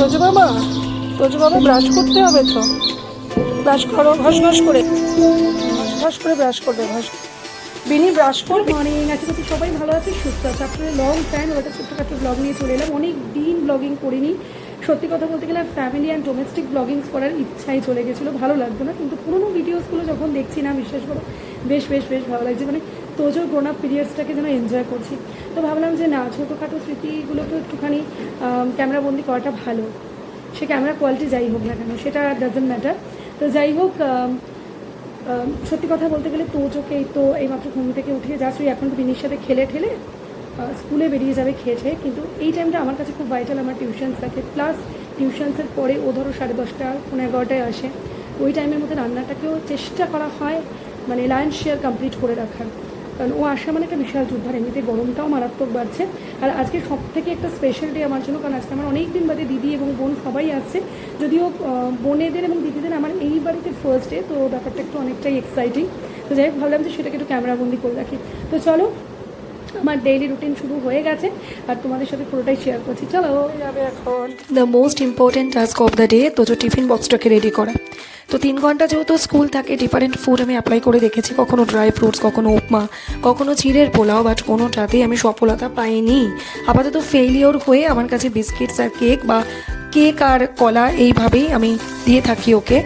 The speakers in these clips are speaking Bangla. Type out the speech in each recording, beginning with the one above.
তোজো বাবা তোজো বাবা ব্রাশ করতে হবে তো। ব্রাশ করো, ঘস ঘস করে। ঘস করে ব্রাশ করবে, ঘস। বিনি, ব্রাশ করবে। মর্নিং আজকে তো সবাই ভালো আছে, সুস্থ আছে। আপনার লং টাইম ওটা ছোট্টখাটো ব্লগ নিয়ে চলে এলাম। অনেক দিন ব্লগিং করিনি। সত্যি কথা বলতে গেলে ফ্যামিলি অ্যান্ড ডোমেস্টিক ব্লগিংস করার ইচ্ছাই চলে গেছিল। ভালো লাগতো না, কিন্তু পুরোনো ভিডিওসগুলো যখন দেখছি না, বিশ্বাস করো, বেশ বেশ বেশ ভালো লাগছে। মানে তোজোর গ্রোন আপ পিরিয়ডসটাকে যেন এনজয় করছি। তো ভাবলাম যে না, ছোটোখাটো স্মৃতিগুলোকে একটুখানি ক্যামেরাবন্দি করাটা ভালো। সে ক্যামেরা কোয়ালিটি যাই হোক না কেন, সেটা ডাজেন্ট ম্যাটার তো যাই হোক সত্যি কথা বলতে গেলে তোজোকে এই তো এইমাত্র ঘুম থেকে উঠে যাচ্ছ এখন তো বিনির সাথে খেলে ঠেলে স্কুলে বেরিয়ে যাবে খেয়ে খেয়ে কিন্তু এই টাইমটা আমার কাছে খুব ভাইটাল আমার টিউশনস থাকে। প্লাস টিউশনসের পরে ও ধরো সাড়ে দশটা পনেরো এগারোটায় আসে। ওই টাইমের মধ্যে রান্নাটাকেও চেষ্টা করা হয় মানে লায়ন্স শেয়ার কমপ্লিট করে রাখার। কারণ ও আসা মানে একটা বিশাল যুদ্ধ আর এমনিতে গরমটাও মারাত্মক বাড়ছে। আর আজকে সব থেকে একটা স্পেশাল ডে আমার জন্য কারণ আজকে আমার অনেক দিন বাদে দিদি এবং বোন সবাই আসছে। যদিও বোনেদের এবং দিদিদের আমার এই বাড়িতে ফার্স্ট ডে তো ব্যাপারটা একটু অনেকটাই এক্সাইটিং তো যাই হোক ভাবলাম যে সেটাকে একটু ক্যামেরাবন্দি করে রাখি। তো চলো আমার ডেইলি রুটিন শুরু হয়ে গেছে আর তোমাদের সাথে পুরোটাই শেয়ার করছি। চলো। যাবে এখন। The most important task of the day তো টিফিন বক্সটাকে রেডি করা। তো তিন ঘণ্টা যেহেতু স্কুল থাকে ডিফারেন্ট ফুড আমি অ্যাপ্লাই করে দেখেছি। কখনো ড্রাই ফ্রুটস কখনো উপমা কখনো চিড়ের পোলাও বাট কোনোটাতেই আমি সফলতা পাইনি। আপাতত ফেইলিওর হয়ে আমার কাছে বিস্কিটস আর কেক বা কেক আর কলা এইভাবেই আমি দিয়ে থাকি ওকে।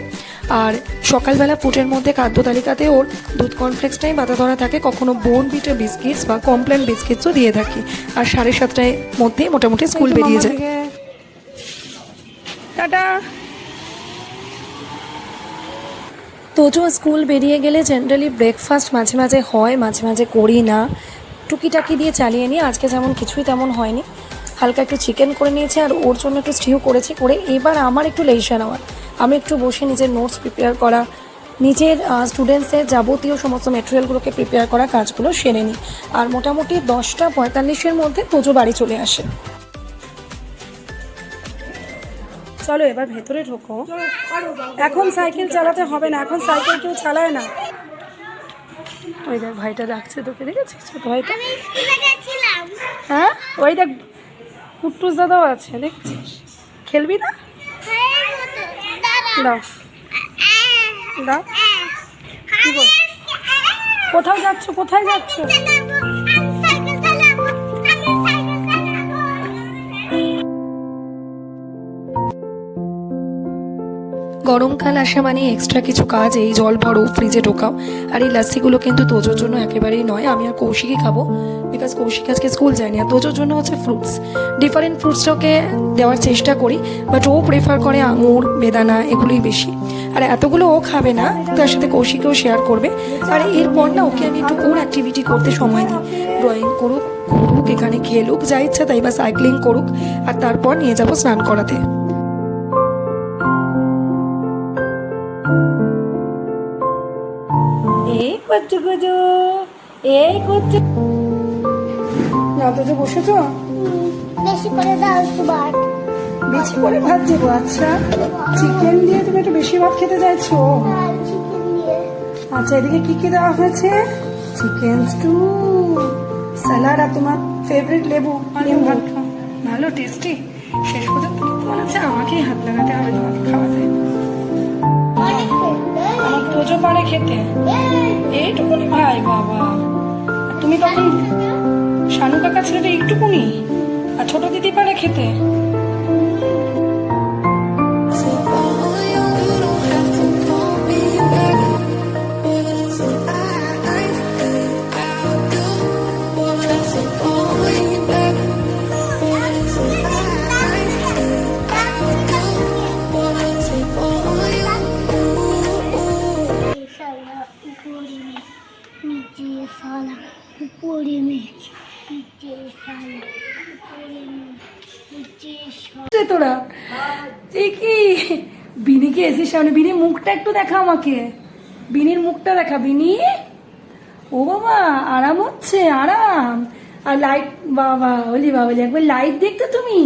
আর সকালবেলা ফুটের মধ্যে খাদ্য তালিকাতে ওর দুধ কর্নফ্লেক্সটাই বাতা ধরা থাকে। কখনো বোন বিটে বিস্কিটস বা কমপ্লেন বিস্কিটসও দিয়ে থাকি। আর সাড়ে সাতটায় মধ্যে মোটামুটি স্কুল বেরিয়ে যায়। টাটা। তোজো স্কুল বেরিয়ে গেলে জেনারেলি ব্রেকফাস্ট মাঝে মাঝে হয়, মাঝে মাঝে করি না। টুকিটাকি দিয়ে চালিয়ে নিই, আজকে যেমন কিছুই তেমন হয়নি। হালকা একটু চিকেন করে নিয়েছি, আর ওর জন্য একটু স্টিউ করেছি, করে এবার আমার একটু লেইসা নেওয়া আমি একটু বসে নিজের নোটস প্রিপেয়ার করা, নিজের স্টুডেন্টসের যাবতীয় সমস্ত মেটেরিয়ালগুলোকে প্রিপেয়ার করা কাজগুলো সেরে নিই। আর মোটামুটি দশটা পঁয়তাল্লিশের মধ্যে তোজো বাড়ি চলে আসে। চলো এবার ভেতরে ঢোকো। এখন সাইকেল চালাতে হবে না এখন সাইকেল কেউ চালায় না। ওই দেখ ভাইটা ডাকছে তোকে দেখেছিস ছোট ভাইটা? হ্যাঁ? ওই দেখ কুট্টুস দাদাও আছে দেখছিস? খেলবি না? দাও। দাও। বল? কোথাও যাচ্ছ কোথায় যাচ্ছ? গরমকাল আসা মানে এক্সট্রা কিছু কাজ, এই জল ভরো ফ্রিজে ঢোকাও। আর এই লাস্সিগুলো কিন্তু তোজোর জন্য একেবারেই নয়, আমি আর কৌশিকই খাব। বিকজ কৌশিক আজকে স্কুল যায়নি, আর তোজোর জন্য হচ্ছে ফ্রুটস ডিফারেন্ট ফ্রুটসটাকে দেওয়ার চেষ্টা করি বাট ও প্রেফার করে আঙুর, বেদানা, এগুলোই বেশি। আর এতগুলো ও খাবে না, তার সাথে কৌশিকেও শেয়ার করবে। আর এরপর না, ওকে আমি একটু ওর অ্যাক্টিভিটি করতে সময় দিই। ড্রয়িং করুক, ঘুরুক, এখানে খেলুক, যা ইচ্ছা তাই বা সাইক্লিং করুক, আর তারপর নিয়ে যাব স্নান করাতে। করছ করছ এই করছ না তো যে বসেছ বেশি করে দাও একটু ভাত। বেশি করে ভাত দেবো আচ্ছা। চিকেন দিয়ে তুমি একটু বেশি ভাত খেতে চাইছো? দিয়ে। আচ্ছা এদিকে কি কি দেওয়া হয়েছে? চিকেন স্টু স্যালাড আর তোমার ফেভারিট লেবু। নিম ভাত খাও। ভালো টেস্টি শেষ পর্যন্ত মনে হচ্ছে আমাকেই হাত লাগাতে হবে তোমাকে খাওয়াতে। আমার তোজো পারে খেতে। এইটুকুনি ভাই বাবা। আর তুমি তখন শানু কাকা ছেলেটা একটুকুনি? আর ছোট দিদি পারে খেতে? উপরে তোরা বিনিকে এসির সামনে? বিনি মুখটা একটু দেখা আমাকে। বিনির মুখটা দেখা বিনি। ও বাবা আরাম হচ্ছে আরাম। আর লাইট বাবা বলি বাবা একবার লাইট দেখতে তুমি?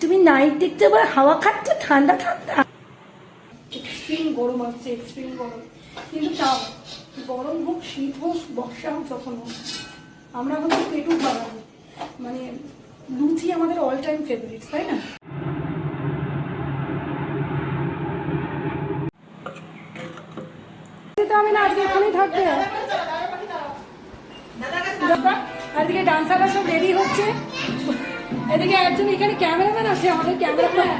তুমি নাইট দেখতে আবার হাওয়া খাচ্ছে ঠান্ডা ঠান্ডা। এক্সট্রিম গরম আসছে এক্সট্রিম গরম। কিন্তু তাও গরম হোক, শীত হোক, বর্ষা হোক, যখন হোক, আমরা হচ্ছে পেটু বাড়াবো মানে লুচি আমাদের অল টাইম ফেভারিট তাই না? আমি না, আজকে এখানেই থাকবে। আর এদিকে ডান্সাররা সব রেডি হচ্ছে। এদিকে একজন এখানে ক্যামেরাম্যান আছে, আমাদের ক্যামেরাম্যান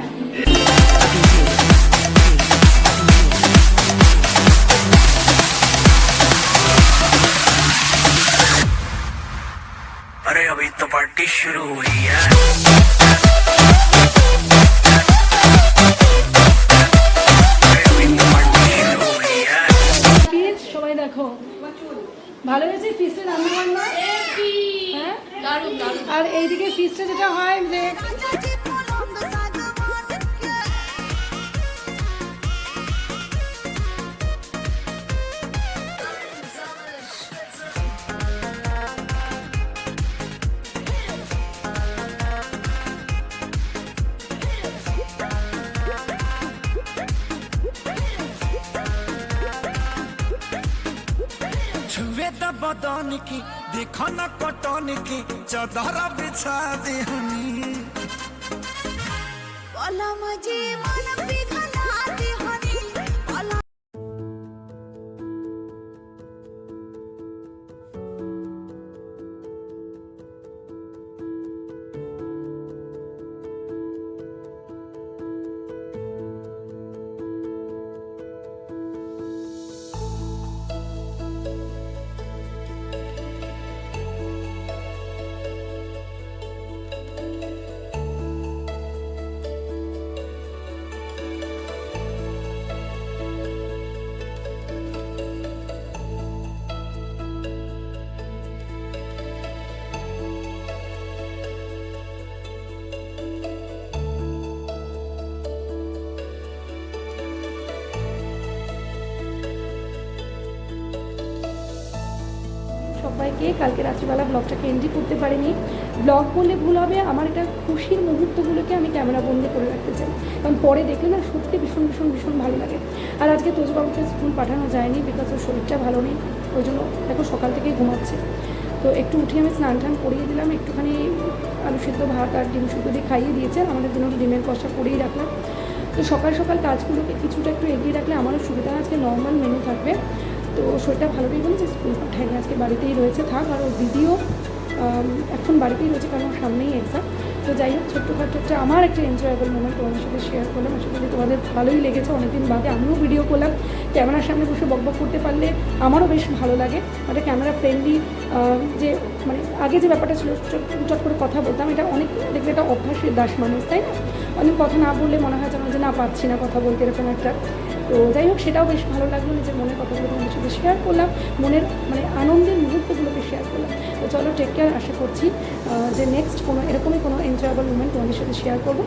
अरे अभी तो पार्टी शुरू हुई है। छुए त बदन की देखो न कटन की चदर बिछा दे हनी माझी मन पिघलाते সবাইকে কালকে রাত্রিবেলা ব্লগটাকে এন্ট্রি করতে পারিনি। ব্লগ বললে ভুল হবে, আমার এটা খুশির মুহূর্তগুলোকে আমি ক্যামেরা বন্দি করে রাখতে চাই। কারণ পরে দেখলে না সত্যি ভীষণ ভীষণ ভীষণ ভালো লাগে। আর আজকে তোজবাবুকে স্কুল পাঠানো যায়নি বিকজ ওর শরীরটা ভালো নেই। ওই জন্য দেখো সকাল থেকেই ঘুমাচ্ছে। তো একটু উঠে আমি স্নান টান করিয়ে দিলাম, একটুখানি আলু সিদ্ধ ভাত আর ডিম শুদ্ধ দিয়ে খাইয়ে দিয়েছে আর আমাদের জন্য ডিমের কষা করেই রাখলাম। তো সকাল সকাল কাজগুলোকে কিছুটা একটু এগিয়ে রাখলে আমারও সুবিধা আজকে নর্মাল মেনু থাকবে। তো শরীরটা ভালো নেই বলে যে পাঠায়নি আজকে বাড়িতেই রয়েছে, থাক। আর ওর দিদিও এখন বাড়িতেই রয়েছে, কারণ সামনেই এক্সাম তো যাই হোক, ছোট্টখাটো একটা আমার একটা এনজয়েবল মোমেন্ট তোমাদের সাথে শেয়ার করলাম। আশা করি তোমাদের ভালোই লেগেছে। অনেকদিন বাদে আমিও ভিডিও করলাম। ক্যামেরার সামনে বসে বকবক করতে পারলে আমারও বেশ ভালো লাগে। একটা ক্যামেরা ফ্রেন্ডলি যে মানে আগে যে ব্যাপারটা ছিল, চট- চট করে কথা বলতাম, এটা অনেক দেখবে এটা অভ্যাসের দাস মানুষ, তাই না? অনেক কথা না বললে মনে হয় যেন যে, না, পারছি না কথা বলতে, এরকম একটা। তো যাই হোক, সেটাও বেশ ভালো লাগল। নিজের মনের কথাগুলো তোমাদের সাথে শেয়ার করলাম। মনের মানে আনন্দের মুহূর্তগুলোকে শেয়ার করলাম। তো চলো টেক কেয়ার আশা করছি যে নেক্সট কোনো এরকমই কোনো এনজয়েবল মুভমেন্ট তোমাদের সাথে শেয়ার করব।